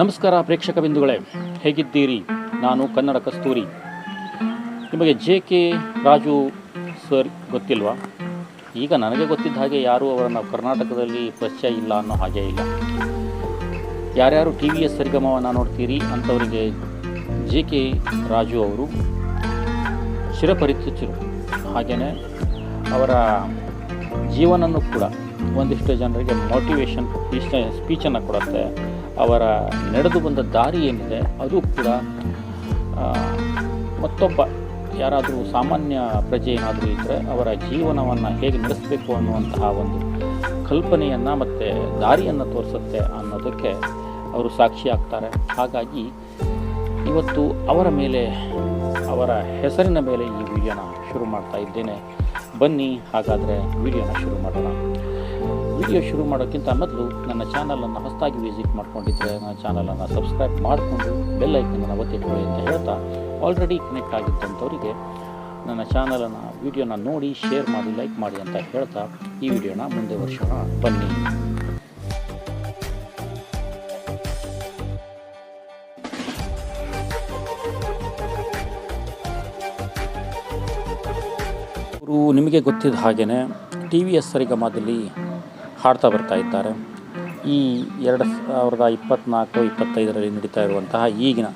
ನಮಸ್ಕಾರ ಪ್ರೇಕ್ಷಕ ಬಿಂದುಗಳೇ, ಹೇಗಿದ್ದೀರಿ? ನಾನು ಕನ್ನಡ ಕಸ್ತೂರಿ. ನಿಮಗೆ ಜೆ ಕೆ ರಾಜು ಸರ್ ಗೊತ್ತಿಲ್ವಾ? ಈಗ ನನಗೆ ಗೊತ್ತಿದ್ದ ಹಾಗೆ ಯಾರೂ ಅವರನ್ನು ಕರ್ನಾಟಕದಲ್ಲಿ ಪರಿಚಯ ಇಲ್ಲ ಅನ್ನೋ ಹಾಗೆ ಇಲ್ಲ. ಯಾರ್ಯಾರು ಟಿ ವಿ ಎಸ್ ಸರಿಗಮವನ್ನು ನೋಡ್ತೀರಿ ಅಂಥವರಿಗೆ ಜೆ ಕೆ ರಾಜು ಅವರು ಚಿರಪರಿಚಿತರು. ಹಾಗೆಯೇ ಅವರ ಜೀವನನೂ ಕೂಡ ಒಂದಿಷ್ಟು ಜನರಿಗೆ ಮೋಟಿವೇಶನ್ ಸ್ಪೀಚ್ ಸ್ಪೀಚನ್ನು ಕೊಡುತ್ತೆ. ಅವರ ನಡೆದು ಬಂದ ದಾರಿ ಏನಿದೆ, ಅದು ಕೂಡ ಮತ್ತೊಬ್ಬ ಯಾರಾದರೂ ಸಾಮಾನ್ಯ ಪ್ರಜೆ ಏನಾದರೂ ಇದ್ದರೆ ಅವರ ಜೀವನವನ್ನು ಹೇಗೆ ನಡೆಸಬೇಕು ಅನ್ನುವಂತಹ ಒಂದು ಕಲ್ಪನೆಯನ್ನು ಮತ್ತು ದಾರಿಯನ್ನು ತೋರಿಸುತ್ತೆ ಅನ್ನೋದಕ್ಕೆ ಅವರು ಸಾಕ್ಷಿ ಆಗ್ತಾರೆ. ಹಾಗಾಗಿ ಇವತ್ತು ಅವರ ಮೇಲೆ, ಅವರ ಹೆಸರಿನ ಮೇಲೆ ಈ ವಿಡಿಯೋನ ಶುರು ಮಾಡ್ತಾ ಇದ್ದೇನೆ. ಬನ್ನಿ, ಹಾಗಾದರೆ ವಿಡಿಯೋನ ಶುರು ಮಾಡೋಣ. ವಿಡಿಯೋ ಶುರು ಮಾಡೋಕ್ಕಿಂತ ಮೊದಲು ನನ್ನ ಚಾನಲನ್ನು ಹೊಸದಾಗಿ ವಿಸಿಟ್ ಮಾಡ್ಕೊಂಡಿದ್ದರೆ ನನ್ನ ಚಾನಲನ್ನು ಸಬ್ಸ್ಕ್ರೈಬ್ ಮಾಡಿಕೊಂಡು ಬೆಲ್ ಐಕನನ್ನು ಒತ್ತಿಟ್ಕೊಳ್ಳಿ ಅಂತ ಹೇಳ್ತಾ ಆಲ್ರೆಡಿ ಕನೆಕ್ಟ್ ಆಗಿದ್ದಂಥವರಿಗೆ ನನ್ನ ಚಾನಲನ್ನು ವಿಡಿಯೋನ ನೋಡಿ ಶೇರ್ ಮಾಡಿ ಲೈಕ್ ಮಾಡಿ ಅಂತ ಹೇಳ್ತಾ ಈ ವಿಡಿಯೋನ ಮುಂದೆ ವರ್ಷ ಬನ್ನಿ. ನಿಮಗೆ ಗೊತ್ತಿದ್ದ ಹಾಗೆಯೇ ಟಿ ವಿ ಎಸ್ ಸರಿಗಮದಲ್ಲಿ ಹಾಡ್ತಾ ಬರ್ತಾ ಇದ್ದಾರೆ. ಈ ಎರಡು ಸಾವಿರದ ಇಪ್ಪತ್ತ್ನಾಲ್ಕು ಇಪ್ಪತ್ತೈದರಲ್ಲಿ ನಡೀತಾ ಇರುವಂತಹ ಈಗಿನ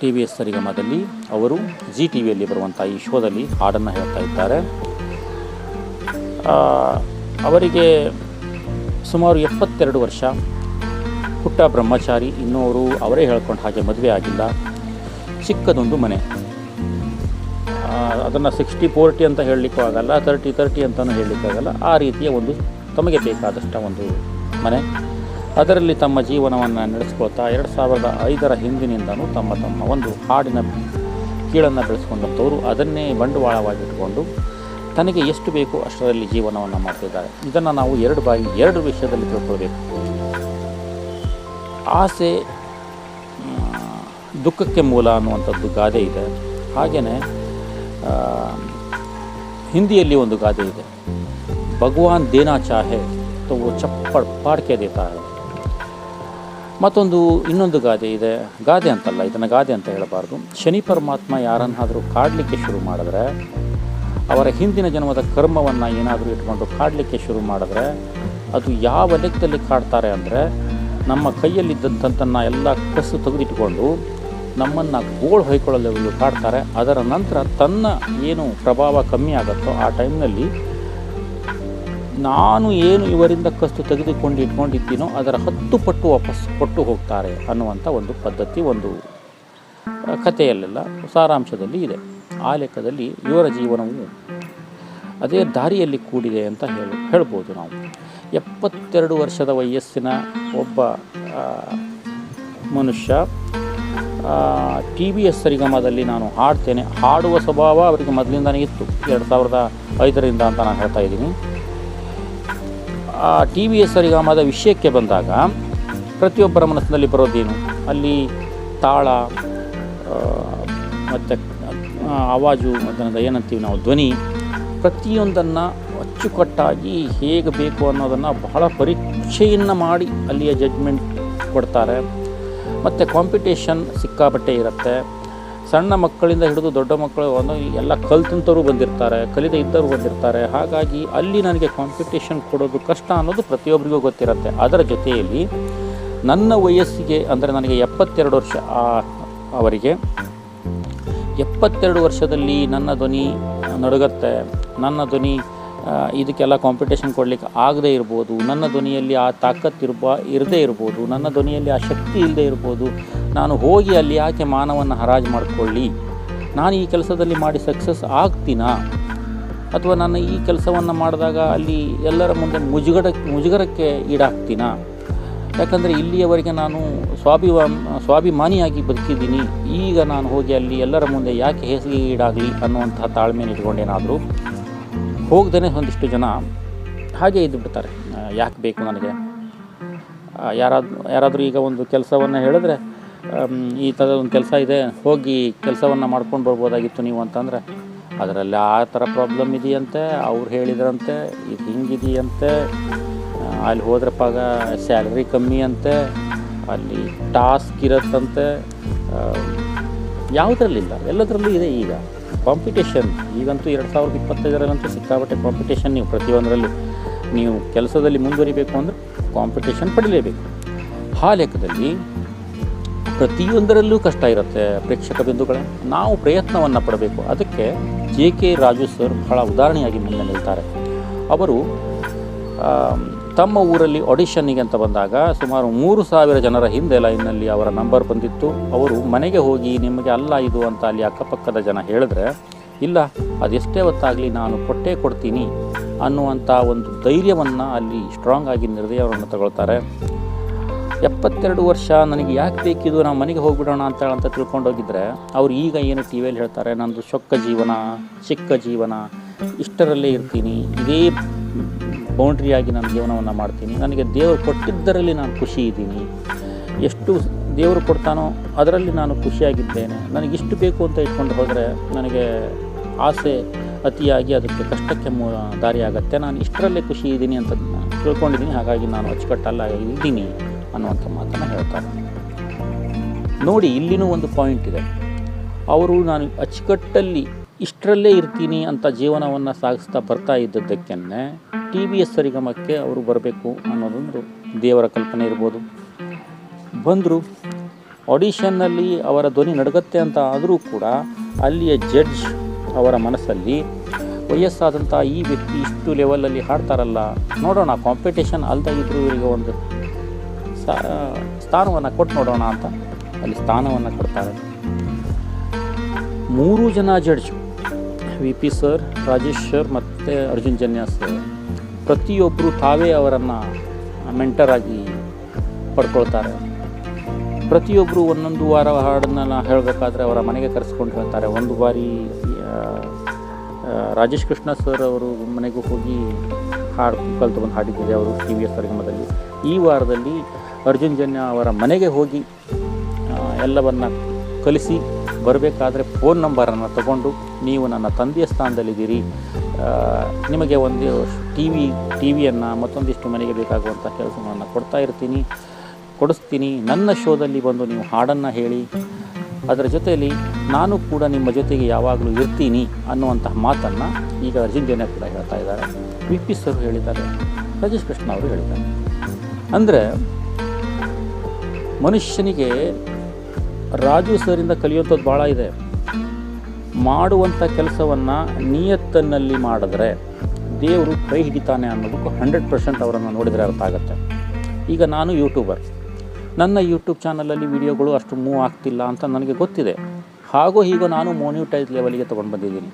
ಟಿ ವಿ ಎಸ್ ಸರಿಗಮದಲ್ಲಿ ಅವರು ಜಿ ಟಿ ವಿಯಲ್ಲಿ ಬರುವಂಥ ಈ ಶೋದಲ್ಲಿ ಹಾಡನ್ನು ಹೇಳ್ತಾ ಇದ್ದಾರೆ. ಅವರಿಗೆ ಸುಮಾರು ಎಪ್ಪತ್ತೆರಡು ವರ್ಷ. ಪುಟ್ಟ ಬ್ರಹ್ಮಚಾರಿ ಇನ್ನೂ ಅವರು ಅವರೇ ಹೇಳ್ಕೊಂಡು ಹಾಗೆ ಮದುವೆ ಆಗಿಲ್ಲ. ಚಿಕ್ಕದೊಂದು ಮನೆ. ಅದನ್ನು ಸಿಕ್ಸ್ಟಿ ಫೋರ್ಟಿ ಅಂತ ಹೇಳಲಿಕ್ಕೂ ಆಗಲ್ಲ, ತರ್ಟಿ ತರ್ಟಿ ಅಂತಲೂ ಹೇಳಲಿಕ್ಕಾಗಲ್ಲ ಆ ರೀತಿಯ ಒಂದು ತಮಗೆ ಬೇಕಾದಷ್ಟ ಒಂದು ಮನೆ. ಅದರಲ್ಲಿ ತಮ್ಮ ಜೀವನವನ್ನು ನಡೆಸ್ಕೊಳ್ತಾ ಎರಡು ಸಾವಿರದ ಐದರ ಹಿಂದಿನಿಂದಲೂ ತಮ್ಮ ತಮ್ಮ ಒಂದು ಹಾಡಿನ ಕೀಳನ್ನು ಬೆಳೆಸ್ಕೊಂಡಂಥವರು, ಅದನ್ನೇ ಬಂಡವಾಳವಾಗಿಟ್ಟುಕೊಂಡು ತನಗೆ ಎಷ್ಟು ಬೇಕೋ ಅಷ್ಟರಲ್ಲಿ ಜೀವನವನ್ನು ಮಾಡ್ತಿದ್ದಾರೆ. ಇದನ್ನು ನಾವು ಎರಡು ಬಾರಿ ಎರಡು ವಿಷಯದಲ್ಲಿ ತಿಳ್ಕೊಳ್ಬೇಕು. ಆಸೆ ದುಃಖಕ್ಕೆ ಮೂಲ ಅನ್ನುವಂಥದ್ದು ಗಾದೆ ಇದೆ. ಹಾಗೆಯೇ ಹಿಂದಿಯಲ್ಲಿ ಒಂದು ಗಾದೆ ಇದೆ. ಭಗವಾನ್ ದೇನಾ ಚಾಹೆ ತೋ ವೋ ಚಪ್ಪಡ್ ಪಾಡ್ಕೆ ದೇತಾ ಹೈ. ಮತ್ತೊಂದು ಇನ್ನೊಂದು ಗಾದೆ ಇದೆ. ಗಾದೆ ಅಂತಲ್ಲ, ಇದನ್ನು ಗಾದೆ ಅಂತ ಹೇಳಬಾರ್ದು. ಶನಿ ಪರಮಾತ್ಮ ಯಾರನ್ನಾದರೂ ಕಾಡಲಿಕ್ಕೆ ಶುರು ಮಾಡಿದ್ರೆ, ಅವರ ಹಿಂದಿನ ಜನ್ಮದ ಕರ್ಮವನ್ನು ಏನಾದರೂ ಇಟ್ಕೊಂಡು ಕಾಡಲಿಕ್ಕೆ ಶುರು ಮಾಡಿದ್ರೆ, ಅದು ಯಾವ ಲೆಕ್ಕದಲ್ಲಿ ಕಾಡ್ತಾರೆ ಅಂದರೆ, ನಮ್ಮ ಕೈಯಲ್ಲಿದ್ದಂಥದ್ದನ್ನು ಎಲ್ಲ ಕಸು ತೆಗೆದಿಟ್ಕೊಂಡು ನಮ್ಮನ್ನು ಗೋಳು ಹೊಯ್ಕೊಳ್ಳಲು ಕಾಡ್ತಾರೆ. ಅದರ ನಂತರ ತನ್ನ ಏನು ಪ್ರಭಾವ ಕಮ್ಮಿ ಆಗುತ್ತೋ ಆ ಟೈಮ್ನಲ್ಲಿ ನಾನು ಏನು ಇವರಿಂದ ಕಸ್ತು ತೆಗೆದುಕೊಂಡು ಇಟ್ಕೊಂಡಿದ್ದೀನೋ ಅದರ ಹತ್ತು ಪಟ್ಟು ವಾಪಸ್ ಕೊಟ್ಟು ಹೋಗ್ತಾರೆ ಅನ್ನುವಂಥ ಒಂದು ಪದ್ಧತಿ, ಒಂದು ಕಥೆಯಲ್ಲೆಲ್ಲ ಸಾರಾಂಶದಲ್ಲಿ ಇದೆ. ಆ ಲೆಕ್ಕದಲ್ಲಿ ಇವರ ಜೀವನವು ಅದೇ ದಾರಿಯಲ್ಲಿ ಕೂಡಿದೆ ಅಂತ ಹೇಳಿ, ಹೇಳ್ಬೋದು ನಾವು. ಎಪ್ಪತ್ತೆರಡು ವರ್ಷದ ವಯಸ್ಸಿನ ಒಬ್ಬ ಮನುಷ್ಯ ಟಿ ವಿ ಎಸ್ ಸರಿಗಮದಲ್ಲಿ ನಾನು ಹಾಡ್ತೇನೆ. ಹಾಡುವ ಸ್ವಭಾವ ಅವರಿಗೆ ಮೊದಲಿಂದನೇ ಇತ್ತು. ಎರಡು ಸಾವಿರದ ಐದರಿಂದ ಅಂತ ನಾನು ಹೇಳ್ತಾ ಇದ್ದೀನಿ. ಆ ಟಿ ವಿ ಎಸ್ ಸರಿಗಮದ ವಿಷಯಕ್ಕೆ ಬಂದಾಗ ಪ್ರತಿಯೊಬ್ಬರ ಮನಸ್ಸಿನಲ್ಲಿ ಬರೋದೇನು ಅಲ್ಲಿ ತಾಳ ಮತ್ತು ಆವಾಜು ಮತ್ತು ಏನಂತೀವಿ ನಾವು, ಧ್ವನಿ, ಪ್ರತಿಯೊಂದನ್ನು ಅಚ್ಚುಕಟ್ಟಾಗಿ ಹೇಗೆ ಬೇಕು ಅನ್ನೋದನ್ನು ಬಹಳ ಪರೀಕ್ಷೆಯನ್ನು ಮಾಡಿ ಅಲ್ಲಿಯ ಜಡ್ಜ್ಮೆಂಟ್ ಕೊಡ್ತಾರೆ. ಮತ್ತು ಕಾಂಪಿಟೇಷನ್ ಸಿಕ್ಕಾಪಟ್ಟೆ ಇರುತ್ತೆ. ಸಣ್ಣ ಮಕ್ಕಳಿಂದ ಹಿಡಿದು ದೊಡ್ಡ ಮಕ್ಕಳು ಒಂದು ಎಲ್ಲ ಕಲ್ತಂಥವ್ರು ಬಂದಿರ್ತಾರೆ, ಕಲಿದ ಇದ್ದವರು ಬಂದಿರ್ತಾರೆ. ಹಾಗಾಗಿ ಅಲ್ಲಿ ನನಗೆ ಕಾಂಪಿಟೇಷನ್ ಕೊಡೋದು ಕಷ್ಟ ಅನ್ನೋದು ಪ್ರತಿಯೊಬ್ಬರಿಗೂ ಗೊತ್ತಿರುತ್ತೆ. ಅದರ ಜೊತೆಯಲ್ಲಿ ನನ್ನ ವಯಸ್ಸಿಗೆ ಅಂದರೆ ನನಗೆ ಎಪ್ಪತ್ತೆರಡು ವರ್ಷ ಅವರಿಗೆ ಎಪ್ಪತ್ತೆರಡು ವರ್ಷದಲ್ಲಿ ನನ್ನ ಧ್ವನಿ ನಡುಗತ್ತೆ. ನನ್ನ ಧ್ವನಿ ಇದಕ್ಕೆಲ್ಲ ಕಾಂಪಿಟೇಷನ್ ಕೊಡಲಿಕ್ಕೆ ಆಗದೇ ಇರ್ಬೋದು. ನನ್ನ ಧ್ವನಿಯಲ್ಲಿ ಆ ತಾಕತ್ತು ಇರ್ಬ ಇರದೇ ಇರ್ಬೋದು. ನನ್ನ ಧ್ವನಿಯಲ್ಲಿ ಆ ಶಕ್ತಿ ಇಲ್ಲದೆ ಇರ್ಬೋದು. ನಾನು ಹೋಗಿ ಅಲ್ಲಿ ಯಾಕೆ ಮಾನವನ್ನು ಹರಾಜು ಮಾಡಿಕೊಳ್ಳಿ? ನಾನು ಈ ಕೆಲಸದಲ್ಲಿ ಮಾಡಿ ಸಕ್ಸಸ್ ಆಗ್ತೀನಾ? ಅಥವಾ ನಾನು ಈ ಕೆಲಸವನ್ನು ಮಾಡಿದಾಗ ಅಲ್ಲಿ ಎಲ್ಲರ ಮುಂದೆ ಮುಜುಗಡ, ಮುಜುಗರಕ್ಕೆ ಈಡಾಗ್ತೀನಾ? ಯಾಕಂದರೆ ಇಲ್ಲಿಯವರೆಗೆ ನಾನು ಸ್ವಾಭಿಮಾ ಸ್ವಾಭಿಮಾನಿಯಾಗಿ ಬದುಕಿದ್ದೀನಿ. ಈಗ ನಾನು ಹೋಗಿ ಅಲ್ಲಿ ಎಲ್ಲರ ಮುಂದೆ ಯಾಕೆ ಹೆಸರಿಗೆ ಈಡಾಗಲಿ ಅನ್ನುವಂತಹ ತಾಳ್ಮೆಯನ್ನು ಇಟ್ಕೊಂಡೇನಾದರೂ ಹೋಗ್ದೇ ಒಂದಿಷ್ಟು ಜನ ಹಾಗೆ ಇದ್ದು ಬಿಡ್ತಾರೆ ಯಾಕೆ ಬೇಕು ನನಗೆ? ಯಾರಾದ್ರು ಯಾರಾದರೂ ಈಗ ಒಂದು ಕೆಲಸವನ್ನು ಹೇಳಿದ್ರೆ ಈ ಥರ ಒಂದು ಕೆಲಸ ಇದೆ, ಹೋಗಿ ಕೆಲಸವನ್ನು ಮಾಡ್ಕೊಂಡು ಬರ್ಬೋದಾಗಿತ್ತು ನೀವು ಅಂತಂದರೆ, ಅದರಲ್ಲಿ ಆ ಥರ ಪ್ರಾಬ್ಲಮ್ ಇದೆಯಂತೆ, ಅವ್ರು ಹೇಳಿದ್ರಂತೆ, ಇದು ಹಿಂಗಿದೆಯಂತೆ ಅಲ್ಲಿ ಹೋದ್ರಪ್ಪಾಗ ಸ್ಯಾಲ್ರಿ ಕಮ್ಮಿ ಅಂತೆ, ಅಲ್ಲಿ ಟಾಸ್ಕ್ ಇರತ್ತಂತೆ ಯಾವುದರಲ್ಲಿಲ್ಲ, ಎಲ್ಲದರಲ್ಲೂ ಇದೆ ಈಗ. ಕಾಂಪಿಟೇಷನ್ ಈಗಂತೂ ಎರಡು ಸಾವಿರದ ಇಪ್ಪತ್ತೈದರಲ್ಲಂತೂ ಸಿಕ್ಕಾಪಟ್ಟೆ ಕಾಂಪಿಟೇಷನ್ ನೀವು ಪ್ರತಿಯೊಂದರಲ್ಲಿ ನೀವು ಕೆಲಸದಲ್ಲಿ ಮುಂದುವರಿಬೇಕು ಅಂದರೆ ಕಾಂಪಿಟೇಷನ್ ಪಡಿಲೇಬೇಕು. ಆ ಲೆಕ್ಕದಲ್ಲಿ ಪ್ರತಿಯೊಂದರಲ್ಲೂ ಕಷ್ಟ ಇರುತ್ತೆ ಪ್ರೇಕ್ಷಕ ಬಿಂದುಗಳ. ನಾವು ಪ್ರಯತ್ನವನ್ನು ಪಡಬೇಕು. ಅದಕ್ಕೆ ಜೆ ಕೆ ರಾಜು ಸರ್ ಬಹಳ ಉದಾಹರಣೆಯಾಗಿ ಮುಂದೆ ನಿಲ್ತಾರೆ. ಅವರು ತಮ್ಮ ಊರಲ್ಲಿ ಆಡಿಷನ್ನಿಗೆ ಅಂತ ಬಂದಾಗ ಸುಮಾರು ಮೂರು ಸಾವಿರ ಜನರ ಹಿಂದೆ ಲೈನ್ನಲ್ಲಿ ಅವರ ನಂಬರ್ ಬಂದಿತ್ತು. ಅವರು ಮನೆಗೆ ಹೋಗಿ ನಿಮಗೆ ಅಲ್ಲ ಇದು ಅಂತ ಅಲ್ಲಿ ಅಕ್ಕಪಕ್ಕದ ಜನ ಹೇಳಿದ್ರೆ, ಇಲ್ಲ, ಅದೆಷ್ಟೇ ಹೊತ್ತಾಗಲಿ ನಾನು ಕೊಟ್ಟೇ ಕೊಡ್ತೀನಿ ಅನ್ನುವಂಥ ಒಂದು ಧೈರ್ಯವನ್ನು ಅಲ್ಲಿ ಸ್ಟ್ರಾಂಗ್ ಆಗಿ ನಿರ್ಣಯವನ್ನು ತಗೊಳ್ತಾರೆ. ಎಪ್ಪತ್ತೆರಡು ವರ್ಷ ನನಗೆ ಯಾಕೆ ಬೇಕಿದು? ನಾವು ಮನೆಗೆ ಹೋಗಿಬಿಡೋಣ ಅಂತ ಅಂತ ತಿಳ್ಕೊಂಡೋಗಿದ್ರೆ ಅವ್ರು ಈಗ ಏನು ಟಿ ವಿಯಲ್ಲಿ ಹೇಳ್ತಾರೆ, ನಂದು ಚೊಕ್ಕ ಜೀವನ, ಚಿಕ್ಕ ಜೀವನ, ಇಷ್ಟರಲ್ಲೇ ಇರ್ತೀನಿ, ಇದೇ ಬೌಂಡ್ರಿಯಾಗಿ ನಾನು ಜೀವನವನ್ನು ಮಾಡ್ತೀನಿ. ನನಗೆ ದೇವರು ಕೊಟ್ಟಿದ್ದರಲ್ಲಿ ನಾನು ಖುಷಿ ಇದ್ದೀನಿ. ಎಷ್ಟು ದೇವರು ಕೊಡ್ತಾನೋ ಅದರಲ್ಲಿ ನಾನು ಖುಷಿಯಾಗಿದ್ದೇನೆ. ನನಗೆ ಇಷ್ಟು ಬೇಕು ಅಂತ ಇಟ್ಕೊಂಡು ಹೋದರೆ ನನಗೆ ಆಸೆ ಅತಿಯಾಗಿ ಅದಕ್ಕೆ ಕಷ್ಟಕ್ಕೆ ಮೂ ದಾರಿಯಾಗತ್ತೆ. ನಾನು ಇಷ್ಟರಲ್ಲೇ ಖುಷಿ ಇದ್ದೀನಿ ಅಂತ ತಿಳ್ಕೊಂಡಿದ್ದೀನಿ. ಹಾಗಾಗಿ ನಾನು ಅಚ್ಚುಕಟ್ಟಲ್ಲ ಇದ್ದೀನಿ ಅನ್ನುವಂಥ ಮಾತನ್ನು ಹೇಳ್ತಾರೆ ನೋಡಿ, ಇಲ್ಲಿನೂ ಒಂದು ಪಾಯಿಂಟ್ ಇದೆ. ಅವರು ನಾನು ಅಚ್ಚುಕಟ್ಟಲ್ಲಿ ಇಷ್ಟರಲ್ಲೇ ಇರ್ತೀನಿ ಅಂತ ಜೀವನವನ್ನು ಸಾಗಿಸ್ತಾ ಬರ್ತಾ ಇದ್ದದ್ದಕ್ಕೇ ಟಿ ವಿ ಎಸ್ ಸರಿಗಮಕ್ಕೆ ಅವರು ಬರಬೇಕು ಅನ್ನೋದೊಂದು ದೇವರ ಕಲ್ಪನೆ ಇರ್ಬೋದು. ಬಂದರು, ಆಡಿಷನ್ನಲ್ಲಿ ಅವರ ಧ್ವನಿ ನಡಗತ್ತೆ ಅಂತ ಆದರೂ ಕೂಡ ಅಲ್ಲಿಯ ಜಡ್ಜ್ ಅವರ ಮನಸ್ಸಲ್ಲಿ ವಯಸ್ಸಾದಂಥ ಈ ವ್ಯಕ್ತಿ ಇಷ್ಟು ಲೆವೆಲಲ್ಲಿ ಹಾಡ್ತಾರಲ್ಲ, ನೋಡೋಣ ಕಾಂಪಿಟೇಷನ್ ಅಲ್ಲದೆ ಇದ್ದರೂ ಇವರಿಗೆ ಒಂದು ಸ್ಥಾನವನ್ನು ಕೊಟ್ಟು ನೋಡೋಣ ಅಂತ ಅಲ್ಲಿ ಸ್ಥಾನವನ್ನು ಕೊಡ್ತಾರೆ. ಮೂರು ಜನ judge. V P sir, Rajesh sir ಮತ್ತು ಅರ್ಜುನ್ ಜನ್ಯ ಸರ್. ಪ್ರತಿಯೊಬ್ಬರು ತಾವೇ ಅವರನ್ನು ಮೆಂಟರಾಗಿ ಪಡ್ಕೊಳ್ತಾರೆ. ಪ್ರತಿಯೊಬ್ಬರು ಒಂದೊಂದು ವಾರ ಹಾಡನ್ನು ಹೇಳಬೇಕಾದ್ರೆ ಅವರ ಮನೆಗೆ ಕರೆಸ್ಕೊಂಡು ಹೇಳ್ತಾರೆ. ಒಂದು ಬಾರಿ ರಾಜೇಶ್ ಕೃಷ್ಣ ಸರ್ ಅವರು ಮನೆಗೂ ಹೋಗಿ ಹಾಡು ಕಲ್ತು ಬಂದು ಹಾಡಿದ್ದಾರೆ ಅವರು ಟಿ ವಿ ಎಸ್ ಕಾರ್ಯಕ್ರಮದಲ್ಲಿ. ಈ ವಾರದಲ್ಲಿ ಅರ್ಜುನ್ ಜನ್ಯ ಅವರ ಮನೆಗೆ ಹೋಗಿ ಎಲ್ಲವನ್ನು ಕಲಿಸಿ ಬರಬೇಕಾದ್ರೆ ಫೋನ್ ನಂಬರನ್ನು ತಗೊಂಡು ನೀವು ನನ್ನ ತಂದೆಯ ಸ್ಥಾನದಲ್ಲಿದ್ದೀರಿ. ನಿಮಗೆ ಒಂದು ಟಿ ವಿ ಟಿ ವಿಯನ್ನು ಮತ್ತೊಂದಿಷ್ಟು ಮನೆಗೆ ಬೇಕಾಗುವಂಥ ಕೆಲಸವನ್ನು ಕೊಡ್ತಾ ಇರ್ತೀನಿ. ಕೊಡಿಸ್ತೀನಿ. ನನ್ನ ಶೋದಲ್ಲಿ ಬಂದು ನೀವು ಹಾಡನ್ನು ಹೇಳಿ. ಅದರ ಜೊತೆಯಲ್ಲಿ ನಾನು ಕೂಡ ನಿಮ್ಮ ಜೊತೆಗೆ ಯಾವಾಗಲೂ ಇರ್ತೀನಿ ಅನ್ನುವಂತಹ ಮಾತನ್ನು ಈಗ ಅರ್ಜುನ್ ಜನ ಕೂಡ ಹೇಳ್ತಾ ಇದ್ದಾರೆ. ವಿ ಪಿ ಸರ್ ಹೇಳಿದ್ದಾರೆ. ರಾಜೇಶ್ ಕೃಷ್ಣ ಅವರು ಹೇಳಿದ್ದಾರೆ. ಅಂದರೆ ಮನುಷ್ಯನಿಗೆ ರಾಜು ಸರಿಂದ ಕಲಿಯುವಂಥದ್ದು ಭಾಳ ಇದೆ. ಮಾಡುವಂಥ ಕೆಲಸವನ್ನು ನಿಯತ್ತನ್ನಲ್ಲಿ ಮಾಡಿದ್ರೆ ದೇವರು ಕೈ ಹಿಡಿತಾನೆ ಅನ್ನೋದಕ್ಕೂ ಹಂಡ್ರೆಡ್ ಪರ್ಸೆಂಟ್ ಅವರನ್ನು ನೋಡಿದರೆ ಅರ್ಥ ಆಗುತ್ತೆ. ಈಗ ನಾನು ಯೂಟ್ಯೂಬರ್. ನನ್ನ ಯೂಟ್ಯೂಬ್ ಚಾನಲಲ್ಲಿ ವಿಡಿಯೋಗಳು ಅಷ್ಟು ಮೂವ್ ಆಗ್ತಿಲ್ಲ ಅಂತ ನನಗೆ ಗೊತ್ತಿದೆ. ಹಾಗೂ ಹೀಗೋ ನಾನು ಮೋನಿಟೈಸ್ ಲೆವೆಲಿಗೆ ತೊಗೊಂಡು ಬಂದಿದ್ದೀನಿ.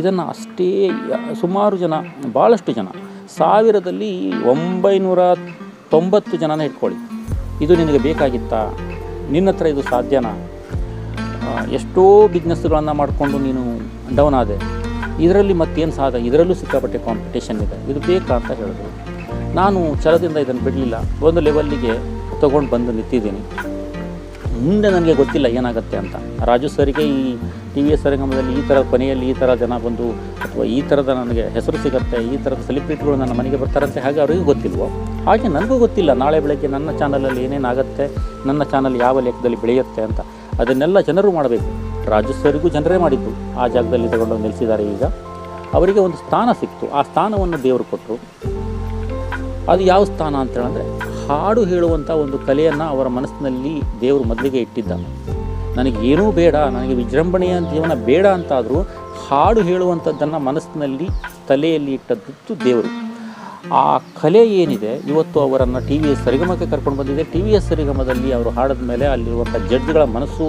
ಇದನ್ನು ಅಷ್ಟೇ ಸುಮಾರು ಜನ, ಭಾಳಷ್ಟು ಜನ, ಸಾವಿರದಲ್ಲಿ ಒಂಬೈನೂರ ತೊಂಬತ್ತು ಜನನ ಇಟ್ಕೊಳ್ಳಿ. ಇದು ನಿನಗೆ ಬೇಕಾಗಿತ್ತಾ? ನಿನ್ನ ಹತ್ರ ಇದು ಸಾಧ್ಯನಾ? ಎಷ್ಟೋ ಬಿಸ್ನೆಸ್ಗಳನ್ನು ಮಾಡಿಕೊಂಡು ನೀನು ಡೌನ್ ಆದೆ. ಇದರಲ್ಲಿ ಮತ್ತೇನು ಸಾಧ? ಇದರಲ್ಲೂ ಸಿಕ್ಕಾಪಟ್ಟೆ ಕಾಂಪಿಟೇಷನ್ ಇದೆ. ಇದು ಬೇಕಾ ಅಂತ ಹೇಳಿದ್ರು ನಾನು ಛಲದಿಂದ ಇದನ್ನು ಬಿಡಲಿಲ್ಲ. ಒಂದು ಲೆವೆಲ್ಲಿಗೆ ತೊಗೊಂಡು ಬಂದು ನಿಂತಿದ್ದೀನಿ. ಮುಂದೆ ನನಗೆ ಗೊತ್ತಿಲ್ಲ ಏನಾಗುತ್ತೆ ಅಂತ. ರಾಜು ಸರಿಗೆ ಈ ಟಿ ವಿ ಎಸ್ ಸರಿಗಮದಲ್ಲಿ ಈ ಥರ ಕೊನೆಯಲ್ಲಿ ಈ ಥರ ಜನ ಬಂದು ಅಥವಾ ಈ ಥರದ ನನಗೆ ಹೆಸರು ಸಿಗುತ್ತೆ, ಈ ಥರದ ಸೆಲಿಬ್ರಿಟಿಗಳು ನನ್ನ ಮನೆಗೆ ಬರ್ತಾರಂತೆ ಹಾಗೆ ಅವರಿಗೂ ಗೊತ್ತಿಲ್ವೋ? ಹಾಗೆ ನನಗೂ ಗೊತ್ತಿಲ್ಲ. ನಾಳೆ ಬೆಳಗ್ಗೆ ನನ್ನ ಚಾನಲಲ್ಲಿ ಏನೇನಾಗುತ್ತೆ, ನನ್ನ ಚಾನಲ್ ಯಾವ ಲೆಕ್ಕದಲ್ಲಿ ಬೆಳೆಯುತ್ತೆ ಅಂತ. ಅದನ್ನೆಲ್ಲ ಜನರು ಮಾಡಬೇಕು. ರಾಜು ಸರಿಗೂ ಜನರೇ ಮಾಡಿದ್ದು. ಆ ಜಾಗದಲ್ಲಿ ತಗೊಂಡು ನಿಲ್ಲಿಸಿದ್ದಾರೆ ಈಗ. ಅವರಿಗೆ ಒಂದು ಸ್ಥಾನ ಸಿಕ್ತು. ಆ ಸ್ಥಾನವನ್ನು ದೇವರು ಕೊಟ್ಟರು. ಅದು ಯಾವ ಸ್ಥಾನ ಅಂತ ಹೇಳಿದ್ರೆ ಹಾಡು ಹೇಳುವಂಥ ಒಂದು ಕಲೆಯನ್ನು ಅವರ ಮನಸ್ಸಿನಲ್ಲಿ ದೇವರು ಮೊದಲಿಗೆ ಇಟ್ಟಿದ್ದ ನನಗೆ ಬೇಡ, ನನಗೆ ವಿಜೃಂಭಣೆಯ ಜೀವನ ಬೇಡ ಅಂತಾದರೂ ಹಾಡು ಹೇಳುವಂಥದ್ದನ್ನು ಮನಸ್ಸಿನಲ್ಲಿ ತಲೆಯಲ್ಲಿ ಇಟ್ಟದ್ದು ದೇವರು. ಆ ಕಲೆ ಏನಿದೆ, ಇವತ್ತು ಅವರನ್ನು ಟಿ ವಿ ಎಸ್ ಸರಿಗಮಕ್ಕೆ ಕರ್ಕೊಂಡು ಬಂದಿದೆ. ಟಿ ವಿ ಎಸ್ ಸರಿಗಮದಲ್ಲಿ ಅವರು ಹಾಡಿದ ಮೇಲೆ ಅಲ್ಲಿರುವಂಥ ಜಡ್ಜ್ಗಳ ಮನಸ್ಸು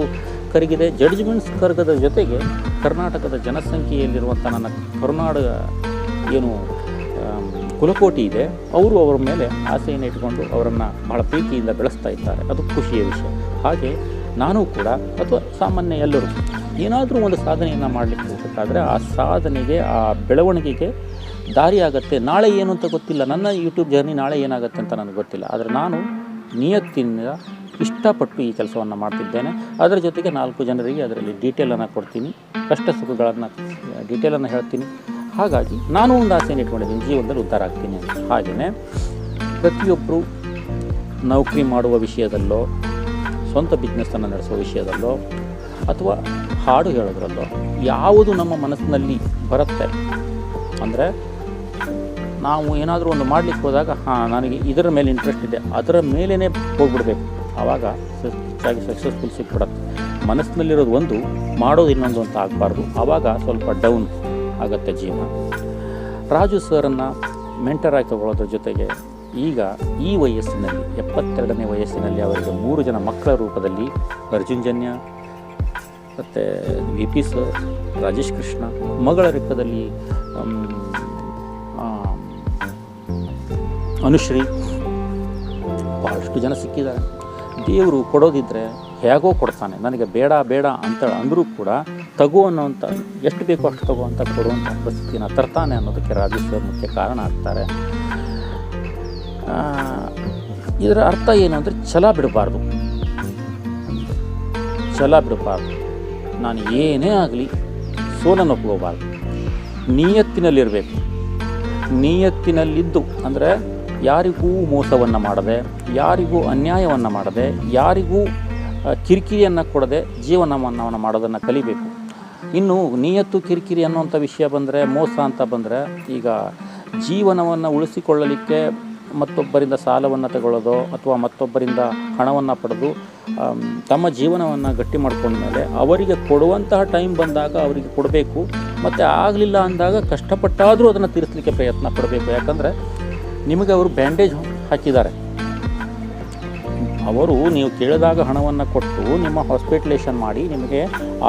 ಕರಗಿದೆ. ಜಡ್ಜ್ಮೆಂಟ್ಸ್ ಕರಗದ ಜೊತೆಗೆ ಕರ್ನಾಟಕದ ಜನಸಂಖ್ಯೆಯಲ್ಲಿರುವಂಥ ನನ್ನ ಕರುನಾಡ ಏನು ಕುಲಕೋಟಿ ಇದೆ. ಅವರು ಅವರ ಮೇಲೆ ಆಸೆಯನ್ನು ಇಟ್ಕೊಂಡು ಅವರನ್ನು ಬಹಳ ಪ್ರೀತಿಯಿಂದ ಬೆಳೆಸ್ತಾ ಇದ್ದಾರೆ. ಅದು ಖುಷಿಯ ವಿಷಯ. ಹಾಗೆ ನಾನು ಕೂಡ, ಅಥವಾ ಸಾಮಾನ್ಯ ಎಲ್ಲರೂ ಏನಾದರೂ ಒಂದು ಸಾಧನೆಯನ್ನು ಮಾಡಲಿಕ್ಕೆ ಹೋಗಬೇಕಾದ್ರೆ ಆ ಸಾಧನೆಗೆ, ಆ ಬೆಳವಣಿಗೆಗೆ ದಾರಿಯಾಗತ್ತೆ. ನಾಳೆ ಏನು ಅಂತ ಗೊತ್ತಿಲ್ಲ. ನನ್ನ ಯೂಟ್ಯೂಬ್ ಜರ್ನಿ ನಾಳೆ ಏನಾಗುತ್ತೆ ಅಂತ ನನಗೆ ಗೊತ್ತಿಲ್ಲ. ಆದರೆ ನಾನು ನಿಯತ್ತಿನಿಂದ ಇಷ್ಟಪಟ್ಟು ಈ ಕೆಲಸವನ್ನು ಮಾಡ್ತಿದ್ದೇನೆ. ಅದರ ಜೊತೆಗೆ ನಾಲ್ಕು ಜನರಿಗೆ ಅದರಲ್ಲಿ ಡೀಟೇಲನ್ನು ಕೊಡ್ತೀನಿ. ಕಷ್ಟ ಸುಖಗಳನ್ನು ಡೀಟೇಲನ್ನು ಹೇಳ್ತೀನಿ. ಹಾಗಾಗಿ ನಾನು ಒಂದು ಆಸೆಯನ್ನು ಇಟ್ಕೊಂಡಿದ್ದೀನಿ, ಜೀವನದಲ್ಲಿ ಉದ್ಧಾರ ಆಗ್ತೀನಿ ಅಂತ. ಹಾಗೆಯೇ ಪ್ರತಿಯೊಬ್ಬರು ನೌಕರಿ ಮಾಡುವ ವಿಷಯದಲ್ಲೋ, ಸ್ವಂತ ಬಿಸ್ನೆಸ್ಸನ್ನು ನಡೆಸುವ ವಿಷಯದಲ್ಲೋ, ಅಥವಾ ಹಾಡು ಹೇಳೋದ್ರಲ್ಲೋ, ಯಾವುದು ನಮ್ಮ ಮನಸ್ಸಿನಲ್ಲಿ ಬರುತ್ತೆ. ಅಂದರೆ ನಾವು ಏನಾದರೂ ಒಂದು ಮಾಡಲಿಕ್ಕೆ ಹೋದಾಗ, ಹಾಂ, ನನಗೆ ಇದರ ಮೇಲೆ ಇಂಟ್ರೆಸ್ಟ್ ಇದೆ, ಅದರ ಮೇಲೇ ಹೋಗ್ಬಿಡ್ಬೇಕು. ಆವಾಗ ಹೆಚ್ಚಾಗಿ ಸಕ್ಸಸ್ಫುಲ್ ಸಿಕ್ಬಿಡತ್ತೆ. ಮನಸ್ಸಿನಲ್ಲಿರೋದು ಒಂದು, ಮಾಡೋದು ಇನ್ನೊಂದು ಅಂತ ಆಗಬಾರ್ದು. ಆವಾಗ ಸ್ವಲ್ಪ ಡೌನ್ ಆಗುತ್ತೆ ಜೀವನ. ರಾಜು ಸರನ್ನು ಮೆಂಟರಾಗಿ ತಗೊಳ್ಳೋದ್ರ ಜೊತೆಗೆ ಈಗ ಈ ವಯಸ್ಸಿನಲ್ಲಿ, ಎಪ್ಪತ್ತೆರಡನೇ ವಯಸ್ಸಿನಲ್ಲಿ ಅವರಿಗೆ ಮೂರು ಜನ ಮಕ್ಕಳ ರೂಪದಲ್ಲಿ ಅರ್ಜುನ್ಜನ್ಯ ಮತ್ತು V P sir Rajesh Krishna, ಮಗಳ ರೂಪದಲ್ಲಿ ಅನುಶ್ರೀ ಭಾಳಷ್ಟು ಜನ ಸಿಕ್ಕಿದ್ದಾರೆ. ದೇವರು ಕೊಡೋದಿದ್ದರೆ ಹೇಗೋ ಕೊಡ್ತಾನೆ. ನನಗೆ ಬೇಡ ಬೇಡ ಅಂತ ಅಂದರೂ ಕೂಡ ತಗೋ ಅನ್ನೋಂಥ, ಎಷ್ಟು ಬೇಕೋ ಅಷ್ಟು ತಗೋ ಅಂತ ಕೊಡುವಂಥ ಪರಿಸ್ಥಿತಿನ ತರ್ತಾನೆ ಅನ್ನೋದಕ್ಕೆ ರಾಜೇಶ್ವರ ಮುಖ್ಯ ಕಾರಣ ಆಗ್ತಾರೆ. ಇದರ ಅರ್ಥ ಏನು ಅಂದರೆ ಛಲ ಬಿಡಬಾರ್ದು. ಛಲ ಬಿಡಬಾರ್ದು. ನಾನು ಏನೇ ಆಗಲಿ ಸೋಲನ್ನು ಒಪ್ಕೋಬಾರ್ದು. ನಿಯತ್ತಿನಲ್ಲಿರಬೇಕು. ನಿಯತ್ತಿನಲ್ಲಿದ್ದು ಅಂದರೆ ಯಾರಿಗೂ ಮೋಸವನ್ನು ಮಾಡದೆ, ಯಾರಿಗೂ ಅನ್ಯಾಯವನ್ನು ಮಾಡದೆ, ಯಾರಿಗೂ ಕಿರಿಕಿರಿಯನ್ನು ಕೊಡದೆ ಜೀವನವನ್ನು ಮಾಡೋದನ್ನು ಕಲಿಬೇಕು. ಇನ್ನು ನಿಯತ್ತು ಕಿರಿಕಿರಿ ಅನ್ನುವಂಥ ವಿಷಯ ಬಂದರೆ, ಮೋಸ ಅಂತ ಬಂದರೆ, ಈಗ ಜೀವನವನ್ನು ಉಳಿಸಿಕೊಳ್ಳಲಿಕ್ಕೆ ಮತ್ತೊಬ್ಬರಿಂದ ಸಾಲವನ್ನು ತಗೊಳ್ಳೋದು ಅಥವಾ ಮತ್ತೊಬ್ಬರಿಂದ ಹಣವನ್ನು ಪಡೆದು ತಮ್ಮ ಜೀವನವನ್ನು ಗಟ್ಟಿ ಮಾಡ್ಕೊಂಡ್ಮೇಲೆ ಅವರಿಗೆ ಕೊಡುವಂತಹ ಟೈಮ್ ಬಂದಾಗ ಅವರಿಗೆ ಕೊಡಬೇಕು. ಮತ್ತು ಆಗಲಿಲ್ಲ ಅಂದಾಗ ಕಷ್ಟಪಟ್ಟಾದರೂ ಅದನ್ನು ತೀರಿಸಲಿಕ್ಕೆ ಪ್ರಯತ್ನ ಪಡಬೇಕು. ಯಾಕಂದರೆ ನಿಮಗೆ ಅವರು ಬ್ಯಾಂಡೇಜ್ ಹಾಕಿದ್ದಾರೆ. ಅವರು ನೀವು ಕೇಳಿದಾಗ ಹಣವನ್ನು ಕೊಟ್ಟು ನಿಮ್ಮ ಹಾಸ್ಪಿಟ್ಲೇಷನ್ ಮಾಡಿ ನಿಮಗೆ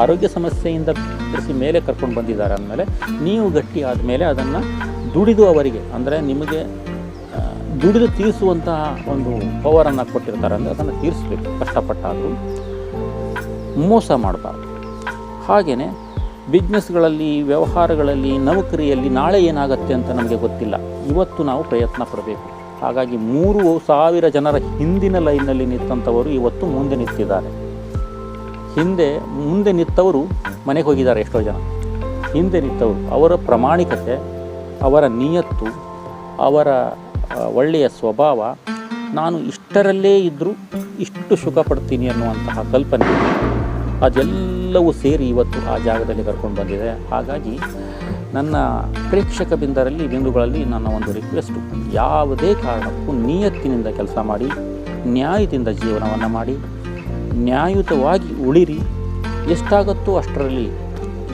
ಆರೋಗ್ಯ ಸಮಸ್ಯೆಯಿಂದ ಬಿಡಿಸಿ ಮೇಲೆ ಕರ್ಕೊಂಡು ಬಂದಿದ್ದಾರೆ ಅಂದಮೇಲೆ ನೀವು ಗಟ್ಟಿ ಆದಮೇಲೆ ಅದನ್ನು ದುಡಿದು ಅವರಿಗೆ, ಅಂದರೆ ನಿಮಗೆ ದುಡಿದು ತೀರಿಸುವಂತಹ ಒಂದು ಪವರನ್ನು ಕೊಟ್ಟಿರ್ತಾರೆ ಅಂದರೆ ಅದನ್ನು ತೀರಿಸಬೇಕು, ಕಷ್ಟಪಟ್ಟಾದರೂ. ಮೋಸ ಮಾಡಬಾರ್ದು. ಹಾಗೆಯೇ ಬಿಸ್ನೆಸ್ಗಳಲ್ಲಿ ವ್ಯವಹಾರಗಳಲ್ಲಿ, ನೌಕರಿಯಲ್ಲಿ ನಾಳೆ ಏನಾಗುತ್ತೆ ಅಂತ ನಮಗೆ ಗೊತ್ತಿಲ್ಲ. ಇವತ್ತು ನಾವು ಪ್ರಯತ್ನ ಪಡಬೇಕು. ಹಾಗಾಗಿ ಮೂರು ಸಾವಿರ ಜನರ ಹಿಂದಿನ ಲೈನ್ನಲ್ಲಿ ನಿಂತಂಥವರು ಇವತ್ತು ಮುಂದೆ ನಿಂತಿದ್ದಾರೆ. ಹಿಂದೆ, ಮುಂದೆ ನಿಂತವರು ಮನೆಗೆ ಹೋಗಿದ್ದಾರೆ ಎಷ್ಟೋ ಜನ. ಹಿಂದೆ ನಿಂತವರು, ಅವರ ಪ್ರಾಮಾಣಿಕತೆ, ಅವರ ನಿಯತ್ತು, ಅವರ ಒಳ್ಳೆಯ ಸ್ವಭಾವ, ನಾನು ಇಷ್ಟರಲ್ಲೇ ಇದ್ದರೂ ಇಷ್ಟು ಸುಖ ಪಡ್ತೀನಿ ಅನ್ನುವಂತಹ ಕಲ್ಪನೆ. ಅದೆಲ್ಲವೂ ಸೇರಿ ಇವತ್ತು ಆ ಜಾಗದಲ್ಲಿ ಕರ್ಕೊಂಡು ಬಂದಿದೆ. ಹಾಗಾಗಿ ನನ್ನ ಪ್ರೇಕ್ಷಕ ಬಿಂದರಲ್ಲಿ ಬಿಂದುಗಳಲ್ಲಿ ನನ್ನ ಒಂದು ರಿಕ್ವೆಸ್ಟು ಯಾವುದೇ ಕಾರಣಕ್ಕೂ ನಿಯತ್ತಿನಿಂದ ಕೆಲಸ ಮಾಡಿ, ನ್ಯಾಯದಿಂದ ಜೀವನವನ್ನು ಮಾಡಿ, ನ್ಯಾಯಯುತವಾಗಿ ಉಳಿರಿ, ಎಷ್ಟಾಗುತ್ತೋ ಅಷ್ಟರಲ್ಲಿ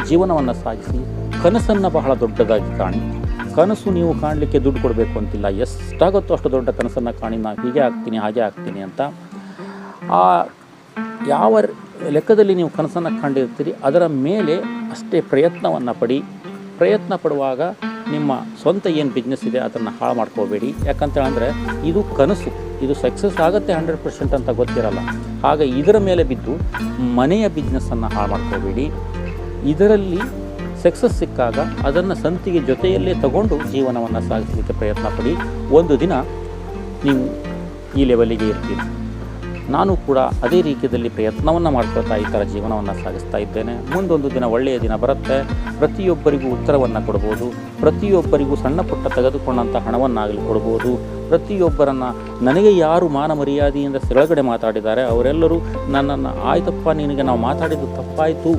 ಜೀವನವನ್ನು ಸಾಗಿಸಿ, ಕನಸನ್ನು ಬಹಳ ದೊಡ್ಡದಾಗಿ ಕಾಣಿ. ಕನಸು ನೀವು ಕಾಣಲಿಕ್ಕೆ ದುಡ್ಡು ಕೊಡಬೇಕು ಅಂತಿಲ್ಲ, ಎಷ್ಟಾಗುತ್ತೋ ಅಷ್ಟು ದೊಡ್ಡ ಕನಸನ್ನು ಕಾಣಿ ನಾನು ಹೀಗೆ ಆಗ್ತೀನಿ, ಹಾಗೆ ಆಗ್ತೀನಿ ಅಂತ. ಆ ಯಾವ ಲೆಕ್ಕದಲ್ಲಿ ನೀವು ಕನಸನ್ನು ಕಂಡಿರ್ತೀರಿ, ಅದರ ಮೇಲೆ ಅಷ್ಟೇ ಪ್ರಯತ್ನವನ್ನು ಪಡಿ. ಪ್ರಯತ್ನ ಪಡುವಾಗ ನಿಮ್ಮ ಸ್ವಂತ ಏನು ಬಿಸ್ನೆಸ್ ಇದೆ ಅದನ್ನು ಹಾಳು ಮಾಡ್ಕೋಬೇಡಿ. ಯಾಕಂತ ಹೇಳಿದ್ರೆ ಇದು ಕನಸು. ಇದು ಸಕ್ಸಸ್ ಆಗುತ್ತೆ ಹಂಡ್ರೆಡ್ ಪರ್ಸೆಂಟ್ ಅಂತ ಗೊತ್ತಿರಲ್ಲ. ಹಾಗೆ ಇದರ ಮೇಲೆ ಬಿದ್ದು ಮನೆಯ ಬಿಸ್ನೆಸ್ಸನ್ನು ಹಾಳು ಮಾಡ್ಕೋಬೇಡಿ. ಇದರಲ್ಲಿ ಸಕ್ಸಸ್ ಸಿಕ್ಕಾಗ ಅದನ್ನು ಸಂತಿಗೆ ಜೊತೆಯಲ್ಲೇ ತಗೊಂಡು ಜೀವನವನ್ನು ಸಾಗಿಸಲಿಕ್ಕೆ ಪ್ರಯತ್ನ ಪಡಿ. ಒಂದು ದಿನ ನೀವು ಈ ಲೆವೆಲ್ಲಿಗೆ ಇರ್ತೀರಿ. ನಾನು ಕೂಡ ಅದೇ ರೀತಿಯಲ್ಲಿ ಪ್ರಯತ್ನವನ್ನು ಮಾಡ್ಕೊಳ್ತಾ ಈ ಥರ ಜೀವನವನ್ನು ಸಾಗಿಸ್ತಾ ಇದ್ದೇನೆ. ಮುಂದೊಂದು ದಿನ ಒಳ್ಳೆಯ ದಿನ ಬರುತ್ತೆ. ಪ್ರತಿಯೊಬ್ಬರಿಗೂ ಉತ್ತರವನ್ನು ಕೊಡ್ಬೋದು. ಪ್ರತಿಯೊಬ್ಬರಿಗೂ ಸಣ್ಣ ಪುಟ್ಟ ತೆಗೆದುಕೊಂಡಂಥ ಹಣವನ್ನಾಗಲಿ ಕೊಡ್ಬೋದು. ಪ್ರತಿಯೊಬ್ಬರನ್ನು ನನಗೆ ಯಾರು ಮಾನ ಮರ್ಯಾದೆಯಿಂದ ಸೆಳಗಡೆ ಮಾತಾಡಿದ್ದಾರೆ, ಅವರೆಲ್ಲರೂ ನನ್ನನ್ನು ಆಯ್ತಪ್ಪ, ನಿನಗೆ ನಾವು ಮಾತಾಡಿದ್ದು ತಪ್ಪಾಯಿತು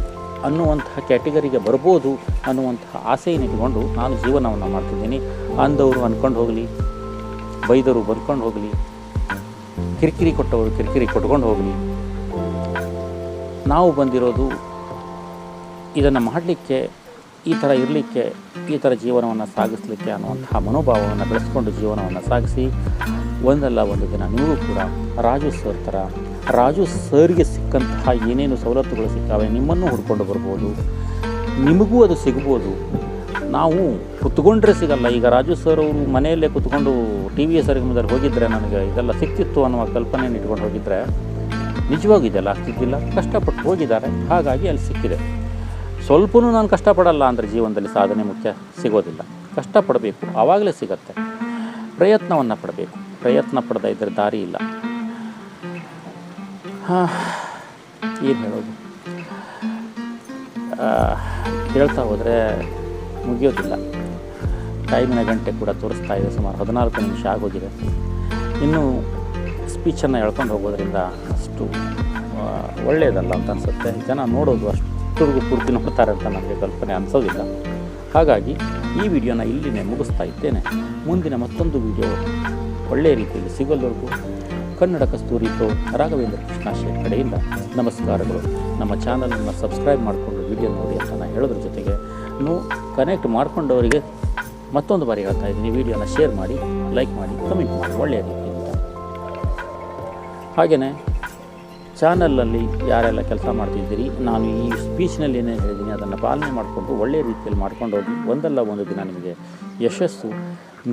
ಅನ್ನುವಂತಹ ಕ್ಯಾಟಗರಿಗೆ ಬರ್ಬೋದು ಅನ್ನುವಂತಹ ಆಸೆಯನ್ನು ಇಟ್ಕೊಂಡು ನಾನು ಜೀವನವನ್ನು ಮಾಡ್ತಿದ್ದೀನಿ. ಅಂದವರು ಅಂದ್ಕೊಂಡು ಹೋಗಲಿ ಬೈದರು ಬಂದ್ಕೊಂಡು ಹೋಗಲಿ ಕಿರಿಕಿರಿ ಕೊಟ್ಟವರು ಕಿರಿಕಿರಿ ಕೊಟ್ಕೊಂಡು ಹೋಗಲಿ. ನಾವು ಬಂದಿರೋದು ಇದನ್ನು ಮಾಡಲಿಕ್ಕೆ, ಈ ಥರ ಇರಲಿಕ್ಕೆ, ಈ ಥರ ಜೀವನವನ್ನು ಸಾಗಿಸಲಿಕ್ಕೆ ಅನ್ನುವಂತಹ ಮನೋಭಾವವನ್ನು ಬೆಳೆಸ್ಕೊಂಡು ಜೀವನವನ್ನು ಸಾಗಿಸಿ, ಒಂದಲ್ಲ ಒಂದು ದಿನ ನೀವು ಕೂಡ ರಾಜು ಸರ್ ಥರ, ರಾಜು ಸರ್ಗೆ ಸಿಕ್ಕಂತಹ ಏನೇನು ಸವಲತ್ತುಗಳು ಸಿಕ್ಕಾವೆ ನಿಮ್ಮನ್ನು ಹುಡ್ಕೊಂಡು ಬರ್ಬೋದು. ನಿಮಗೂ ಅದು ಸಿಗ್ಬೋದು. ನಾವು ಕುತ್ಕೊಂಡ್ರೆ ಸಿಗಲ್ಲ. ಈಗ ರಾಜು ಸರ್ ಅವರು ಮನೆಯಲ್ಲೇ ಕುತ್ಕೊಂಡು ಟಿ ವಿ ಎಸ್ ಮುಂದೆ ಹೋಗಿದ್ದರೆ ನನಗೆ ಇದೆಲ್ಲ ಸಿಕ್ತಿತ್ತು ಅನ್ನುವ ಕಲ್ಪನೆಯನ್ನು ಇಟ್ಕೊಂಡು ಹೋಗಿದ್ದರೆ ನಿಜವಾಗೂ ಇದೆಲ್ಲ ಆಗ್ತಿದ್ದಿಲ್ಲ. ಕಷ್ಟಪಟ್ಟು ಹೋಗಿದ್ದಾರೆ. ಹಾಗಾಗಿ ಅಲ್ಲಿ ಸಿಕ್ಕಿದೆ. ಸ್ವಲ್ಪನೂ ನಾನು ಕಷ್ಟಪಡಲ್ಲ ಅಂದರೆ ಜೀವನದಲ್ಲಿ ಸಾಧನೆ ಮುಖ್ಯ ಸಿಗೋದಿಲ್ಲ. ಕಷ್ಟಪಡಬೇಕು. ಆವಾಗಲೇ ಸಿಗತ್ತೆ. ಪ್ರಯತ್ನವನ್ನು ಪಡಬೇಕು. ಪ್ರಯತ್ನ ಪಡದ ಇದ್ದರೆ ದಾರಿ ಇಲ್ಲ. ಹಾಂ, ಏನು ಹೇಳೋದು? ಹೇಳ್ತಾ ಹೋದರೆ ಮುಗಿಯೋದಿಲ್ಲ. ಟೈಮಿನ ಗಂಟೆ ಕೂಡ ತೋರಿಸ್ತಾ ಇದೆ, ಸುಮಾರು ಹದಿನಾಲ್ಕು ನಿಮಿಷ ಆಗೋಗಿದೆ. ಇನ್ನು ಸ್ಪೀಚನ್ನು ಹೇಳ್ಕೊಂಡು ಹೋಗೋದ್ರಿಂದ ಅಷ್ಟು ಒಳ್ಳೆಯದಲ್ಲ ಅಂತ ಅನಿಸುತ್ತೆ. ಜನ ನೋಡೋದು ಅಷ್ಟರಿಗೂ ಪೂರ್ತಿ ನೋಡ್ತಾರೆ ಅಂತ ನನಗೆ ಕಲ್ಪನೆ ಅನಿಸೋದಿಲ್ಲ. ಹಾಗಾಗಿ ಈ ವಿಡಿಯೋನ ಇಲ್ಲಿನೇ ಮುಗಿಸ್ತಾ ಇದ್ದೇನೆ ಮುಂದಿನ ಮತ್ತೊಂದು ವಿಡಿಯೋ ಒಳ್ಳೆಯ ರೀತಿಯಲ್ಲಿ ಸಿಗಲ್ವರೆಗೂ ಕನ್ನಡ ಕಸ್ತೂರಿ ಪ್ರೋ ರಾಘವೇಂದ್ರ ಕೃಷ್ಣಾಶಯ ಕಡೆಯಿಂದ. ನಮಸ್ಕಾರಗಳು. ನಮ್ಮ ಚಾನಲನ್ನು ಸಬ್ಸ್ಕ್ರೈಬ್ ಮಾಡಿಕೊಂಡು ವಿಡಿಯೋ ನೋಡಿ ಅಂತ ನಾನು ಹೇಳೋದ್ರ ಜೊತೆಗೆ ನೀವು ಕನೆಕ್ಟ್ ಮಾಡ್ಕೊಂಡವರಿಗೆ ಮತ್ತೊಂದು ಬಾರಿ ಹೇಳ್ತಾ ಇದ್ದೀನಿ. ವಿಡಿಯೋನ ಶೇರ್ ಮಾಡಿ ಲೈಕ್ ಮಾಡಿ ಕಮೆಂಟ್ ಮಾಡಿ. ಒಳ್ಳೆಯ ರೀತಿಯಿಂದ ಹಾಗೆಯೇ ಚಾನಲಲ್ಲಿ ಯಾರೆಲ್ಲ ಕೆಲಸ ಮಾಡ್ತಿದ್ದೀರಿ, ನಾನು ಈ ಸ್ಪೀಚ್ನಲ್ಲಿ ಏನೇನು ಹೇಳಿದ್ದೀನಿ, ಅದನ್ನು ಪಾಲನೆ ಮಾಡಿಕೊಂಡು ಒಳ್ಳೆಯ ರೀತಿಯಲ್ಲಿ ಮಾಡ್ಕೊಂಡು ಹೋಗಿ ಒಂದಲ್ಲ ಒಂದು ದಿನ ನಿಮಗೆ ಯಶಸ್ಸು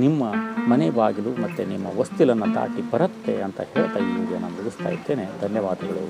ನಿಮ್ಮ ಮನೆ ಬಾಗಿಲು ಮತ್ತು ನಿಮ್ಮ ವಸ್ತಿಲನ್ನು ದಾಟಿ ಬರುತ್ತೆ ಅಂತ ಹೇಳ್ತಾ ಈ ವಿಡಿಯೋನ ಮುಗಿಸ್ತಾ ಇದ್ದೇನೆ ಧನ್ಯವಾದಗಳು.